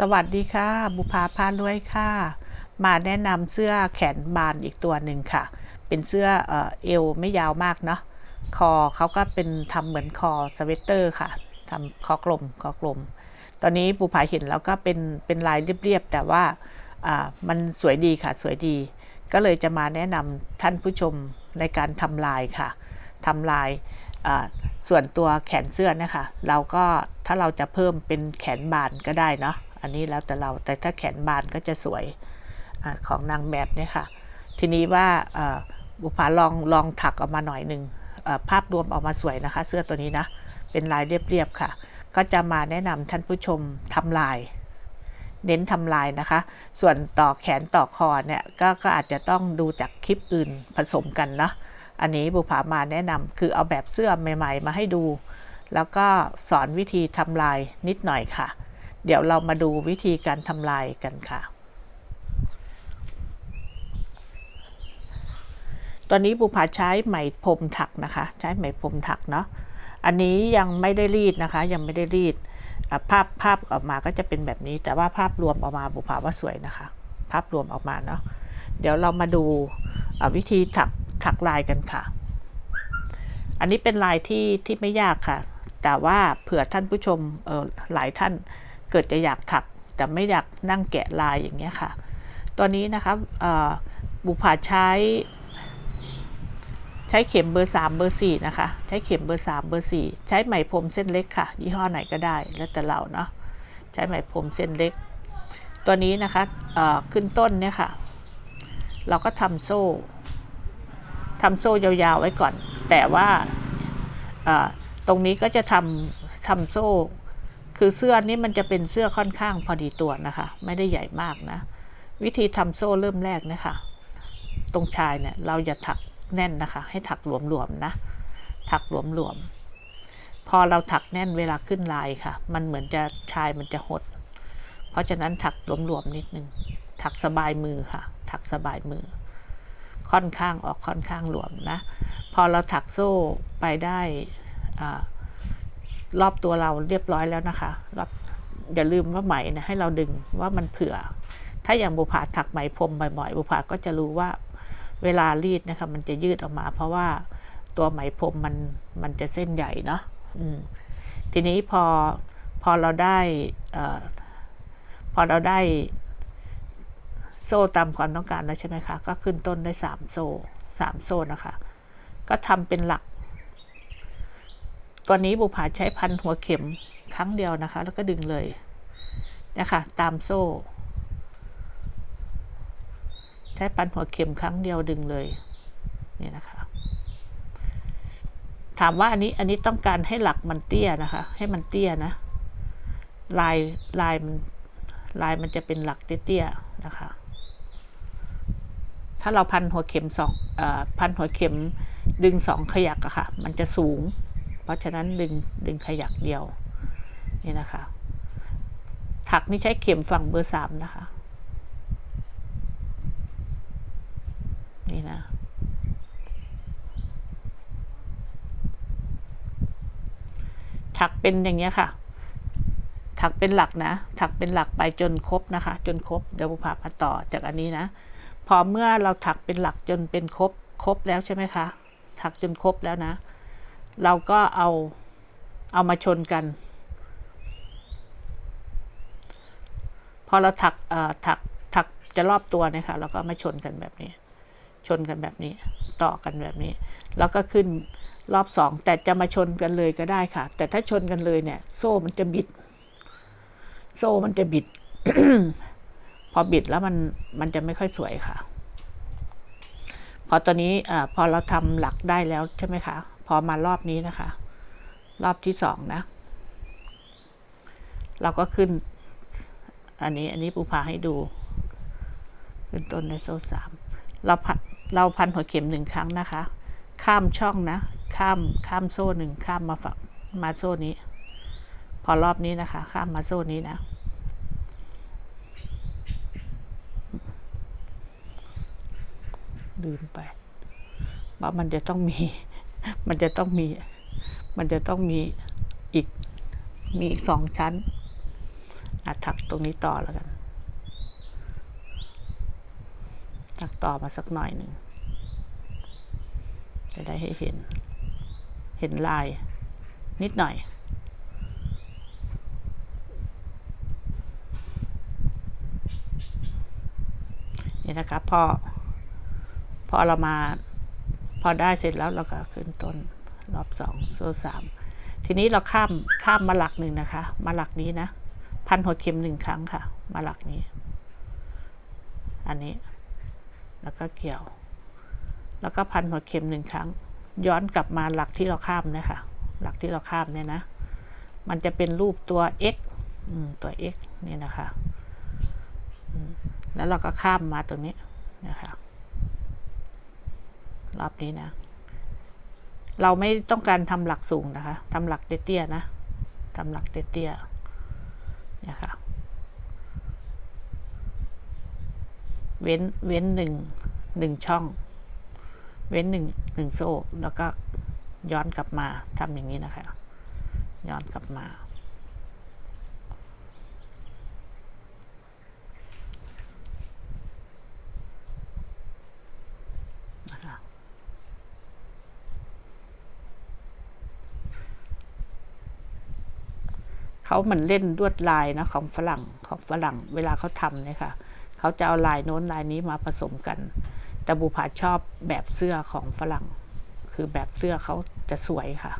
สวัสดีค่ะ บุภาพาด้วยค่ะ มาแนะนำเสื้อแขนบานอีกตัวหนึ่งค่ะ เป็นเสื้อเอเอวไม่ยาวมากเนาะคอเขาก็เป็นทำเหมือนคอสเวตเตอร์ค่ะทำคอกลมคอกลม ตอนนี้บุภาเห็นแล้วก็เป็นเป็นลายเรียบๆแต่ว่ามันสวยดีค่ะสวยดี ก็เลยจะมาแนะนำท่านผู้ชมในการทำลายค่ะทำลายส่วนตัวแขนเสื้อนะคะเราก็ถ้าเราจะเพิ่มเป็นแขนบานก็ได้เนาะ อันนี้แล้วแต่เราแต่ถ้าแขนบานก็จะสวยอของนางแบบเนี่ยค่ะ ทีนี้ว่าบุภาลองลองถักออกมาหน่อยหนึ่งภาพรวมออกมาสวยนะคะ เสื้อตัวนี้นะ เป็นลายเรียบๆค่ะ ก็จะมาแนะนำท่านผู้ชมทำลาย เน้นทำลายนะคะ ส่วนต่อแขนต่อคอเนี่ยกก็อาจจะต้องดูจากคลิปอื่นผสมกันเนาะอันนี้บุภามาแนะนำคือเอาแบบเสื้อใหม่ ๆ มาให้ดู แล้วก็สอนวิธีทำลายนิดหน่อยค่ะ เดี๋ยวเรามาดูวิธีการทำลายกันค่ะ ตอนนี้บุภาใช้ไหมพรมถักนะคะ ใช้ไหมพรมถักเนาะ อันนี้ยังไม่ได้รีดนะคะ ยังไม่ได้รีด ภาพภาพออกมาก็จะเป็นแบบนี้ แต่ว่าภาพรวมออกมาบุภาว่าสวยนะคะ ภาพรวมออกมาเนาะ เดี๋ยวเรามาดูวิธีถักถักลายกันค่ะ อันนี้เป็นลายที่ที่ไม่ยากค่ะ แต่ว่าเผื่อท่านผู้ชมหลายท่าน เกิดจะอยากถักแต่ไม่อยากนั่งแกะลายอย่างเงี้ยค่ะตัวนี้นะคะบุภาใช้ใช้เข็มเบอร์ 3 เบอร์ 4 นะคะ ใช้เข็มเบอร์ 3 เบอร์ 4 ใช้ไหมพรมเส้นเล็กค่ะ ยี่ห้อไหนก็ได้ แล้วแต่เราเนาะ ใช้ไหมพรมเส้นเล็ก ตัวนี้นะคะขึ้นต้นเนี่ยค่ะ เราก็ทำโซ่ทำโซ่ยาวๆไว้ก่อน แต่ว่าตรงนี้ก็จะทำทำโซ่ คือเสื้อนี้มันจะเป็นเสื้อค่อนข้างพอดีตัวนะคะ ไม่ได้ใหญ่มากนะ วิธีทำโซ่เริ่มแรกนะคะ ตรงชายเนี่ยเราอย่าถักแน่นนะคะ ให้ถักหลวมๆนะ ถักหลวมๆ พอเราถักแน่นเวลาขึ้นลายค่ะ มันเหมือนจะชายมันจะหด เพราะฉะนั้นถักหลวมๆนิดนึง ถักสบายมือค่ะ ถักสบายมือ ค่อนข้างออกค่อนข้างหลวมนะ พอเราถักโซ่ไปได้อ่า รอบตัวเราเรียบร้อยแล้วนะคะรอบอย่าลืมว่าไหมนะให้เราดึงว่ามันเผื่อ ถ้าอย่างบุภาถักไหมพรมบ่อยๆบุภาก็จะรู้ว่าเวลารีดนะคะ มันจะยืดออกมา เพราะว่าตัวไหมพรมมันมันจะเส้นใหญ่เนาะทีนี้พอพอเราได้อพอเราได้โซ่ตามความต้องการแล้วใช่ไหมคะ ก็ขึ้นต้นได้สามโซ่สามโซ่นะคะ ก็ทำเป็นหลัก ตัวนี้บุภาใช้พันหัวเข็มครั้งเดียวนะคะ แล้วก็ดึงเลยนะคะตามโซ่ ใช้ปันหัวเข็มครั้งเดียวดึงเลยนี่นะคะ ถามว่าอันนี้อันนี้ต้องการให้หลักมันเตี้ยนะคะ ให้มันเตี้ยนะ ลายลายมันลายมันจะเป็นหลักเตี้ยๆนะคะ ถ้าเราพันหัวเข็มสองเอ่อพันหัวเข็มดึงสองขยักอะค่ะ มันจะสูง เพราะฉะนั้นดึงดึงขยักเดียวนี่นะคะ ถักนี่ใช้เข็มฝั่งเบอร์สามนะคะ นี่นะถักเป็นอย่างเงี้ยค่ะ ถักเป็นหลักนะ ถักเป็นหลักไปจนครบนะคะ จนครบ เดี๋ยวบุพามาต่อจากอันนี้นะ พอเมื่อเราถักเป็นหลักจนเป็นครบ ครบแล้วใช่ไหมคะ ถักจนครบแล้วนะ เราก็เอาเอามาชนกัน พอเราถักเอ่อถักถักจะรอบตัวเนี่ยค่ะเราก็มาชนกันแบบนี้ ชนกันแบบนี้ ต่อกันแบบนี้ แล้วก็ขึ้นรอบสองแต่จะมาชนกันเลยก็ได้ค่ะ แต่ถ้าชนกันเลยเนี่ย โซ่มันจะบิด โซ่มันจะบิด พอบิดแล้วมันมันจะไม่ค่อยสวยค่ะ พอตอนนี้อ่าพอเราทำหลักได้แล้วใช่ไหมคะ พอมารอบนี้นะคะ รอบที่สองนะ เราก็ขึ้น อันนี้อันนี้ปูพาให้ดู ขึ้นต้นในโซ่สามเราพันเราพันหัวเข็มหนึ่งครั้งนะคะ ข้ามช่องนะ ข้ามข้ามโซ่หนึ่งข้ามมาฝักมาโซ่นี้ พอรอบนี้นะคะ ข้ามมาโซ่นี้นะลืมไปว่ามันจะต้องมี มันจะต้องมี มันจะต้องมีอีก มีอีกสองชั้นอาถักตรงนี้ต่อแล้วกัน ถักต่อมาสักหน่อยหนึ่ง จะได้ให้เห็น เห็นลายนิดหน่อยนี่นะครับพอพอเรามา อได้เสร็จแล้วเราก็ขึ้นต้นรอบสองโซ่สามทีนี้เราข้ามข้ามมาหลักหนึ่งนะคะ มาหลักนี้นะ พันหัวเข็มหนึ่งครั้งค่ะ มาหลักนี้ อันนี้ แล้วก็เกี่ยว แล้วก็พันหัวเข็มหนึ่งครั้ง ย้อนกลับมาหลักที่เราข้ามนะคะหลักที่เราข้ามเนี่ยนะ มันจะเป็นรูปตัว x อืมตัว x เนี่ยนะคะ แล้วเราก็ข้ามมาตรงนี้นะคะ รอบนี้นะ เราไม่ต้องการทำหลักสูงนะคะทำหลักเตี้ยๆนะทำหลักเตี้ยๆเนี่ยค่ะ เว้นเว้นหนึ่งหนึ่งช่อง เว้นหนึ่งหนึ่งโซ่แล้วก็ย้อนกลับมาทำอย่างนี้นะคะ ย้อนกลับมา นะคะ เขาเหมือนเล่นลวดลายนะของฝรั่งของฝรั่งเวลาเขาทำเนี่ยค่ะเขาจะเอาลายโน้นลายนี้มาผสมกัน แต่บุภาชอบแบบเสื้อของฝรั่ง คือแบบเสื้อเขาจะสวยค่ะ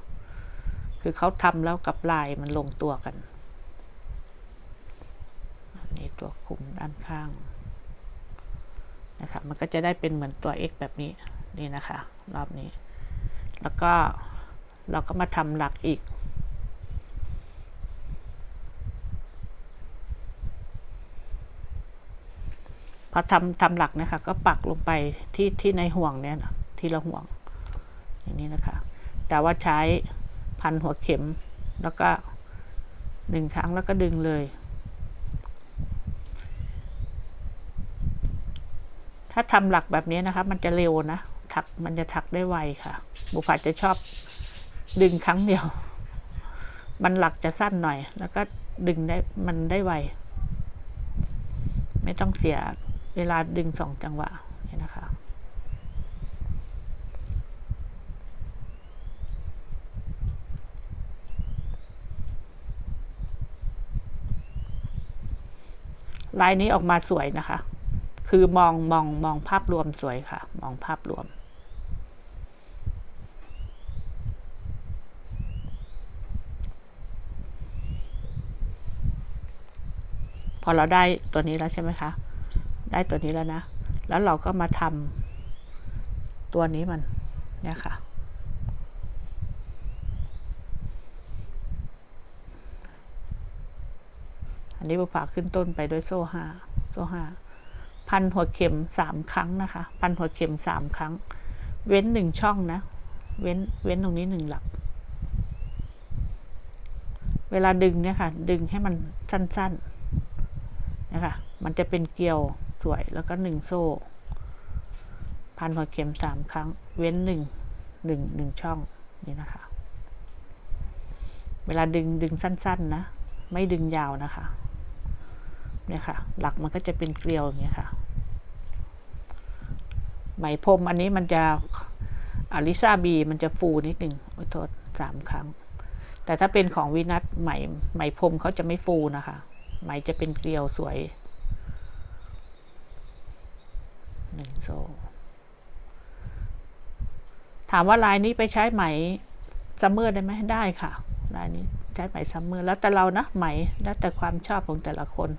คือเขาทำแล้วกับลายมันลงตัวกันนนี้ตัวคุมด้านข้างนะคะมันก็จะได้เป็นเหมือนตัว X แบบนี้นี่นะคะ รอบนี้ แล้วก็เราก็มาทำหลักอีก อทำทำหลักนะคะ ก็ปักลงไปที่ที่ในห่วงเนี่ยนะที่ละห่วง อย่างนี้นะคะ แต่ว่าใช้พันหัวเข็มแล้วก็หนึ่งครั้งแล้วก็ดึงเลย ถ้าทำหลักแบบนี้นะคะ มันจะเร็วนะถักมันจะถักได้ไวค่ะ บุพาจะชอบดึงครั้งเดียว มันหลักจะสั้นหน่อย แล้วก็ดึงได้มันได้ไว ไม่ต้องเสีย เวลาดึงสองจังหวะเนี่นะคะ ลายนี้ออกมาสวยนะคะ คือมองมองมองภาพรวมสวยค่ะ มองภาพรวมพอเราได้ตัวนี้แล้วใช่ไหมคะ ได้ตัวนี้แล้วนะ แล้วเราก็มาทำตัวนี้มัน เนี่ยค่ะ อันนี้บุปผาขึ้นต้นไปด้วยโซ่ห้าโซ่ห้าพันหัวเข็มสามครั้งนะคะ พันหัวเข็มสามครั้ง เว้นหนึ่งช่องนะ เว้น เว้นตรงนี้หนึ่งหลัก เวลาดึงเนี่ยค่ะ ดึงให้มันสั้นๆ นะคะ มันจะเป็นเกลียว สวยแล้วก็หนึ่งโซ่ พันหัวเข็มสามครั้ง เว้นหนึ่งหนึ่งหนึ่งช่องนี่นะคะ เวลาดึงดึงสั้น ๆ นะ ไม่ดึงยาวนะคะ เนี่ยค่ะ หลักมันก็จะเป็นเกลียวอย่างเงี้ยค่ะไหมพรมอันนี้มันจะอลิซาบีมันจะฟูนิดหนึ่งอโทษสามครั้ง แต่ถ้าเป็นของวินัทไหมไหมพรมเขาจะไม่ฟูนะคะ ไหมจะเป็นเกลียวสวย หนึ่งโซถามว่าลายนี้ไปใช้ไหมซัมเมอร์ได้ไหมได้ค่ะ ลายนี้ใช้ไหมซัมเมอร์แล้วแต่เรานะไหมแล้วแต่ความชอบของแต่ละคน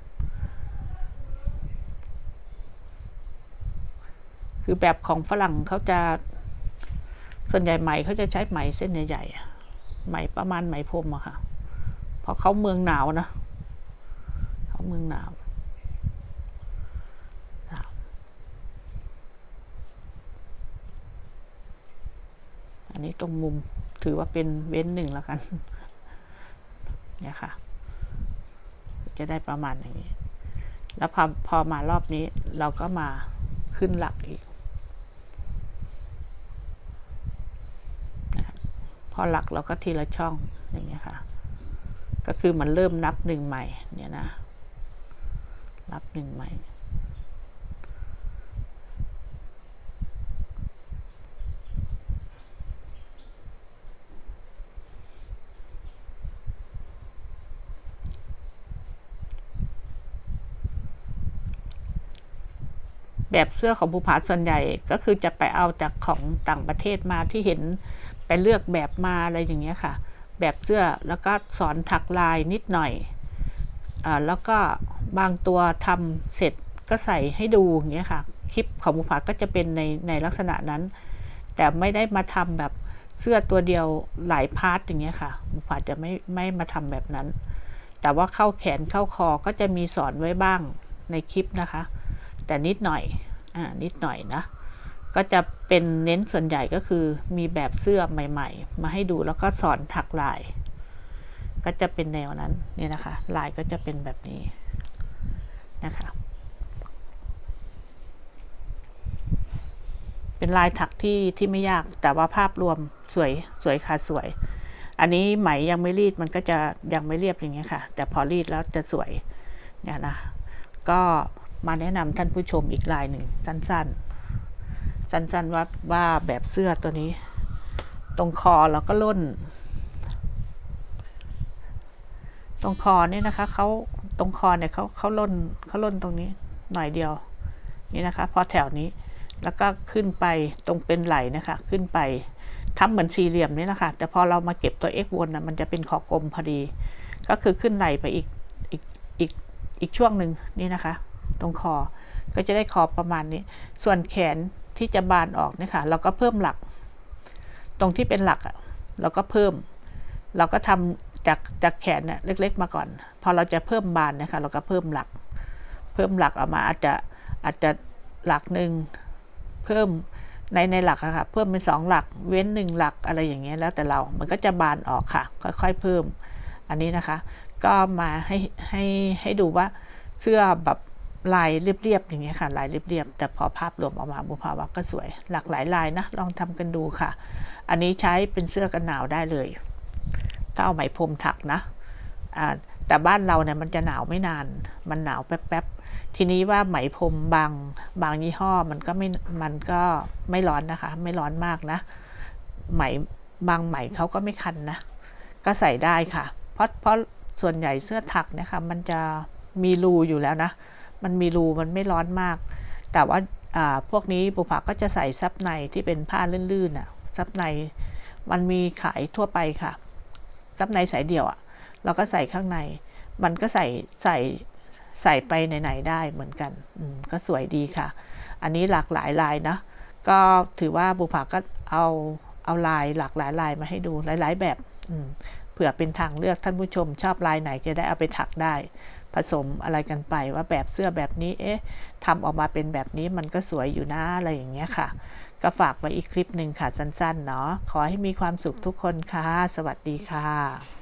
คือแบบของฝรั่งเขาจะ ส่วนใหญ่ไหมเขาจะใช้ไหมเส้นใหญ่ๆไหมประมาณไหมพรมอะค่ะ เพราะเขาเมืองหนาวนะเขาเมืองหนาว อันนี้ตรงมุมถือว่าเป็นเว้นหนึ่งแล้วกัน เนี่ยค่ะ จะได้ประมาณอย่างนี้ แล้วพอพอมารอบนี้เราก็มาขึ้นหลักอีก พอหลักเราก็ทีละช่องอย่างเงี้ยค่ะ ก็คือมันเริ่มนับหนึ่งใหม่เนี่ยนะรับหนึ่งไหม่ แบบเสื้อของภูผาส่วนใหญ่ก็คือจะไปเอาจากของต่างประเทศมาที่เห็นไปเลือกแบบมาอะไรอย่างเงี้ยค่ะ แบบเสื้อแล้วก็สอนถักลายนิดหน่อยอ่าแล้วก็บางตัวทำเสร็จก็ใส่ให้ดูอย่างเงี้ยค่ะ คลิปของภูผาก็จะเป็นในในลักษณะนั้น แต่ไม่ได้มาทำแบบเสื้อตัวเดียวหลายพาร์ทอย่างเงี้ยค่ะภูผาจะไม่ไม่มาทำแบบนั้น แต่ว่าเข้าแขนเข้าคอก็จะมีสอนไว้บ้างในคลิปนะคะ แต่นิดหน่อย อ่านิดหน่อยนะ ก็จะเป็นเน้นส่วนใหญ่ก็คือมีแบบเสื้อใหม่ ๆ มาให้ดูแล้วก็สอนถักลาย ก็จะเป็นแนวนั้นเนี่ยนะคะ ลายก็จะเป็นแบบนี้นะคะ เป็นลายถักที่ที่ไม่ยากแต่ว่าภาพรวมสวยสวยค่ะสวย อันนี้ไหมยังไม่รีดมันก็จะยังไม่เรียบอย่างเงี้ยค่ะ แต่พอรีดแล้วจะสวยเนี่ยนะก็ มาแนะนำท่านผู้ชมอีกลายหนึ่งสั้นๆ สั้นๆว่าว่าแบบเสื้อตัวนี้ ตรงคอเราก็ล่น ตรงคอนี่นะคะเขาตรงคอเนี่ยเขาเขาล่นเขาล่นตรงนี้หน่อยเดียว นี่นะคะ พอแถวนี้แล้วก็ขึ้นไปตรงเป็นไหลนะคะ ขึ้นไปทำเหมือนสี่เหลี่ยมนี่แหละค่ะ แต่พอเรามาเก็บตัว x วนนะมันจะเป็นขอกลมพอดี ก็คือขึ้นไหลไปอีกอีกอีกอีกช่วงหนึ่งนี่นะคะ ตรงคอ ก็จะได้คอประมาณนี้ ส่วนแขนที่จะบานออกเนี่ยค่ะ เราก็เพิ่มหลัก ตรงที่เป็นหลักอะเราก็เพิ่ม เราก็ทำจากจากแขนเนี่ยเล็ก ๆ มาก่อน พอเราจะเพิ่มบานนะคะเราก็เพิ่มหลัก เพิ่มหลักออกมาอาจจะอาจจะหลักหนึ่งเพิ่มในในหลักอะค่ะ เพิ่มเป็นสองหลัก เว้นหนึ่งหลักอะไรอย่างเงี้ยแล้วแต่เรา มันก็จะบานออกค่ะ ค่อยๆเพิ่ม อันนี้นะคะ ก็มาให้ให้ให้ดูว่าเสื้อแบบ ลายเรียบๆอย่างเงี้ยค่ะลายเรียบๆแต่พอภาพรวมออกมาบุภาวะก็สวย หลากหลายลายนะลองทำกันดูค่ะ อันนี้ใช้เป็นเสื้อกันหนาวได้เลยถ้าเอาไหมพรมถักนะอ่าแต่บ้านเราเนี่ยมันจะหนาวไม่นาน มันหนาวแป๊บๆทีนี้ว่าไหมพรมบางบางยี่ห้อมันก็ไม่มันก็ไม่ร้อนนะคะ ไม่ร้อนมากนะ ไหมบางไหมเขาก็ไม่คันนะก็ใส่ได้ค่ะ เพราะเพราะส่วนใหญ่เสื้อถักนี่ยค่ะมันจะมีรูอยู่แล้วนะ มันมีรูมันไม่ร้อนมาก แต่ว่าพวกนี้ปุผักก็จะใส่ซับในที่เป็นผ้าลื่นๆอะซับในมันมีขายทั่วไปค่ะ ซับในสายเดี่ยวอะเราก็ใส่ข้างใน มันก็ใส่ใส่ใส่ไปไหนๆได้เหมือนกันอืมก็สวยดีค่ะ อันนี้หลากหลายลายนะ ก็ถือว่าบุผักก็เอาเอาลายหลากหลายลายมาให้ดูหลาย ๆ แบบอืมเผื่อเป็นทางเลือกท่านผู้ชมชอบลายไหนจะได้เอาไปถักได้ ผสมอะไรกันไปว่าแบบเสื้อแบบนี้ เอ๊ะทำออกมาเป็นแบบนี้มันก็สวยอยู่นะอะไรอย่างเงี้ยค่ะ ก็ฝากไว้อีกคลิปหนึ่งค่ะสั้นๆเนาะขอให้มีความสุขทุกคนค่ะ สวัสดีค่ะ